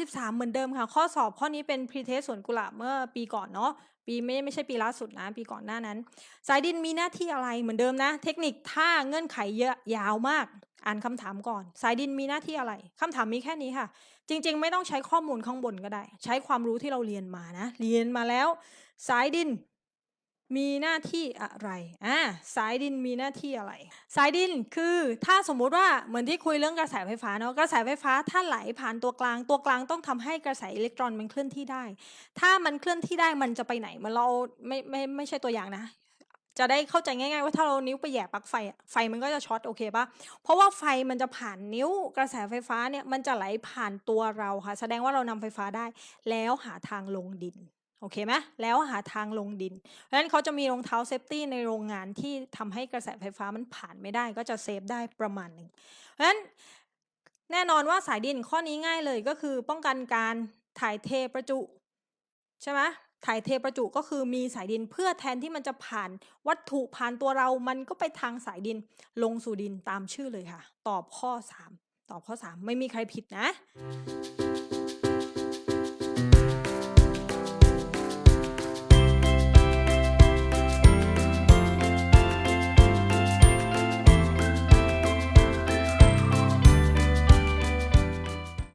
33 เหมือนเดิมค่ะ ข้อสอบข้อนี้เป็น Pre-test สวนกุหลาบเมื่อปีก่อนเนาะปีไม่ไม่ใช่ปีล่าสุดนะ ปีก่อนหน้านั้น สายดินมีหน้าที่อะไรเหมือนเดิมนะ เทคนิคถ้าเงื่อนไขเยอะยาวมาก อ่านคำถามก่อน สายดินมีหน้าที่อะไรคำถามมีแค่นี้ค่ะ จริง ๆ ไม่ต้องใช้ข้อมูลข้างบนก็ได้ ใช้ความรู้ที่เราเรียนมานะ เรียนมาแล้ว สายดิน มีหน้าที่อะไรอ่าสายดินมีหน้าที่อะไร สายดินคือถ้าสมมุติว่าเหมือนที่คุยเรื่องกระแสไฟฟ้าเนาะกระแสไฟฟ้าถ้าไหลผ่านตัวกลาง ตัวกลางต้องทำให้กระแสอิเล็กตรอนมันเคลื่อนที่ได้ ถ้ามันเคลื่อนที่ได้มันจะไปไหนเมันเราไม่ไม่ไม่ใช่ตัวอย่างนะจะได้เข้าใจง่ายๆว่าถ้าเรานิ้วไปแหย่ปลั๊กไฟไฟมันก็จะช็อตโอเคปะเพราะว่าไฟมันจะผ่านนิ้วกระแสไฟฟ้าเนี่ยมันจะไหลผ่านตัวเราค่ะ แสดงว่าเรานำไฟฟ้าได้ แล้วหาทางลงดิน โอเคไหมแล้วหาทางลงดิน เพราะฉะนั้นเขาจะมีรองเท้าเซฟตี้ในโรงงานที่ทำให้กระแสไฟฟ้ามันผ่านไม่ได้ ก็จะเซฟได้ประมาณหนึ่งเพราะฉะนั้นแน่นอนว่าสายดินข้อนี้ง่ายเลยก็คือป้องกันการถ่ายเทประจุใช่ไหมถ่ายเทประจุก็คือมีสายดินเพื่อแทนที่มันจะผ่านวัตถุผ่านตัวเรา มันก็ไปทางสายดินลงสู่ดินตามชื่อเลยค่ะ ตอบข้อ 3 ตอบข้อ 3 ไม่มีใครผิดนะ